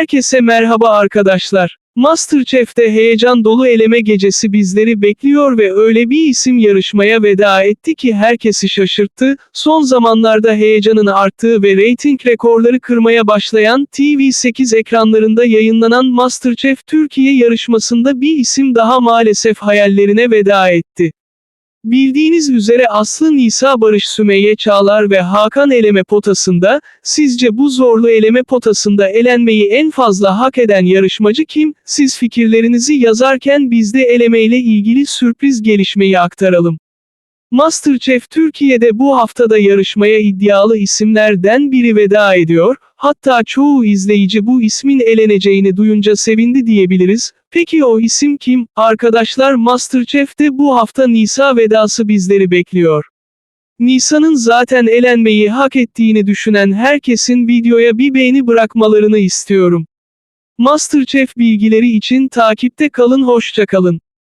Herkese merhaba arkadaşlar. Masterchef'te heyecan dolu eleme gecesi bizleri bekliyor ve öyle bir isim yarışmaya veda etti ki herkesi şaşırttı. Son zamanlarda heyecanın arttığı ve reyting rekorları kırmaya başlayan TV8 ekranlarında yayınlanan Masterchef Türkiye yarışmasında bir isim daha maalesef hayallerine veda etti. Bildiğiniz üzere Aslı Nisa Barış Sümeyye Çağlar ve Hakan eleme potasında, sizce bu zorlu eleme potasında elenmeyi en fazla hak eden yarışmacı kim? Siz fikirlerinizi yazarken biz de elemeyle ilgili sürpriz gelişmeyi aktaralım. Masterchef Türkiye'de bu haftada yarışmaya iddialı isimlerden biri veda ediyor, hatta çoğu izleyici bu ismin eleneceğini duyunca sevindi diyebiliriz. Peki o isim kim? Arkadaşlar Masterchef'te bu hafta Nisa vedası bizleri bekliyor. Nisa'nın zaten elenmeyi hak ettiğini düşünen herkesin videoya bir beğeni bırakmalarını istiyorum. Masterchef bilgileri için takipte kalın hoşça kalın.